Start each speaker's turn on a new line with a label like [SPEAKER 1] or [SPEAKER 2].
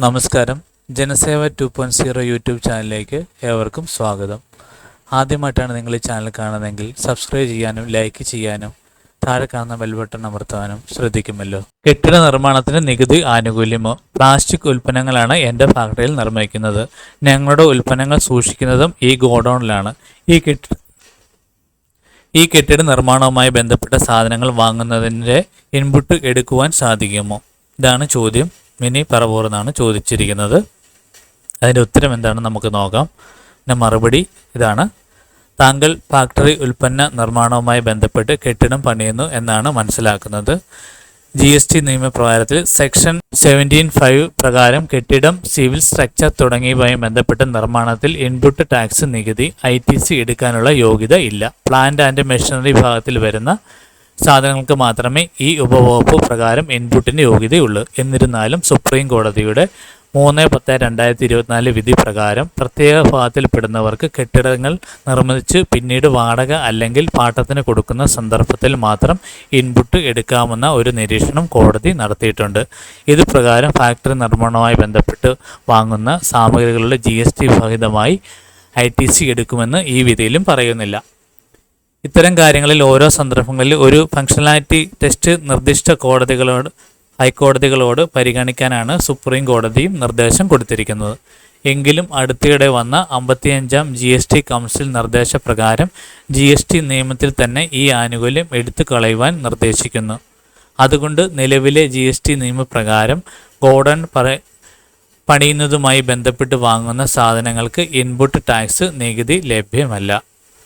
[SPEAKER 1] നമസ്കാരം. Janaseva two point zero YouTube ചാനലിലേക്ക് ഏവർക്കും സ്വാഗതം. ആദ്യമായിട്ടാണ് നിങ്ങൾ ഈ ചാനൽ കാണുന്നതെങ്കിൽ സബ്സ്ക്രൈബ് ചെയ്യാനും ലൈക്ക് ചെയ്യാനും താഴെ കാണുന്ന ബെൽ ബട്ടൺ അമർത്താനും ശ്രദ്ധിക്കുമല്ലോ. കെട്ടിട നിർമ്മാണത്തിന് നികുതി ആനുകൂല്യമോ? പ്ലാസ്റ്റിക് ഉൽപ്പന്നങ്ങളാണ് എന്റെ ഫാക്ടറിയിൽ നിർമ്മിക്കുന്നത്. ഞങ്ങളുടെ ഉൽപ്പന്നങ്ങൾ സൂക്ഷിക്കുന്നതും ഈ ഗോഡൗണിലാണ്. ഈ കെട്ടി ഈ കെട്ടിട നിർമ്മാണവുമായി ബന്ധപ്പെട്ട സാധനങ്ങൾ വാങ്ങുന്നതിന്റെ ഇൻപുട്ട് എടുക്കുവാൻ സാധിക്കുമോ? ഇതാണ് ചോദ്യം. മിനി പറവൂർ എന്നാണ് ചോദിച്ചിരിക്കുന്നത്. അതിന്റെ ഉത്തരം എന്താണെന്ന് നമുക്ക് നോക്കാം. പിന്നെ മറുപടി ഇതാണ്. താങ്കൾ ഫാക്ടറി ഉൽപ്പന്ന നിർമ്മാണവുമായി ബന്ധപ്പെട്ട് കെട്ടിടം പണിയുന്നു എന്നാണ് മനസ്സിലാക്കുന്നത്. ജി എസ് ടി നിയമപ്രകാരത്തിൽ സെക്ഷൻ സെവന്റീൻ ഫൈവ് പ്രകാരം കെട്ടിടം സിവിൽ സ്ട്രക്ചർ തുടങ്ങിയവയുമായി ബന്ധപ്പെട്ട നിർമ്മാണത്തിൽ ഇൻപുട്ട് ടാക്സ് നികുതി ഐ ടി സി എടുക്കാനുള്ള യോഗ്യത ഇല്ല. പ്ലാന്റ് ആൻഡ് മെഷീനറി വിഭാഗത്തിൽ വരുന്ന സാധനങ്ങൾക്ക് മാത്രമേ ഈ ഉപവകുപ്പ് പ്രകാരം ഇൻപുട്ടിന് യോഗ്യതയുള്ളൂ. എന്നിരുന്നാലും സുപ്രീം കോടതിയുടെ മൂന്ന് പത്ത് രണ്ടായിരത്തി ഇരുപത്തിനാല് വിധി പ്രകാരം പ്രത്യേക വിഭാഗത്തിൽപ്പെടുന്നവർക്ക് കെട്ടിടങ്ങൾ നിർമ്മിച്ച് പിന്നീട് വാടക അല്ലെങ്കിൽ പാട്ടത്തിന് കൊടുക്കുന്ന സന്ദർഭത്തിൽ മാത്രം ഇൻപുട്ട് എടുക്കാമെന്ന ഒരു നിരീക്ഷണം കോടതി നടത്തിയിട്ടുണ്ട്. ഇത് പ്രകാരം ഫാക്ടറി നിർമ്മാണവുമായി ബന്ധപ്പെട്ട് വാങ്ങുന്ന സാമഗ്രികളുടെ ജി എസ് ടി വിഹിതമായി ഐ ടി സി എടുക്കുമെന്ന് ഈ വിധിയിലും പറയുന്നില്ല. ഇത്തരം കാര്യങ്ങളിൽ ഓരോ സന്ദർഭങ്ങളിൽ ഒരു ഫങ്ഷണാലിറ്റി ടെസ്റ്റ് നിർദ്ദിഷ്ട കോടതികളോട് ഹൈക്കോടതികളോട് പരിഗണിക്കാനാണ് സുപ്രീം കോടതിയും നിർദ്ദേശം കൊടുത്തിരിക്കുന്നത്. എങ്കിലും അടുത്തിടെ വന്ന അമ്പത്തിയഞ്ചാം ജി എസ് ടി കൗൺസിൽ നിർദ്ദേശപ്രകാരം ജി എസ് ടി നിയമത്തിൽ തന്നെ ഈ ആനുകൂല്യം എടുത്തു കളയുവാൻ നിർദ്ദേശിക്കുന്നു. അതുകൊണ്ട് നിലവിലെ ജി എസ് ടി നിയമപ്രകാരം ഗോഡൻ പറ പണിയുന്നതുമായി ബന്ധപ്പെട്ട് വാങ്ങുന്ന സാധനങ്ങൾക്ക് ഇൻപുട്ട് ടാക്സ് നികുതി ലഭ്യമല്ല.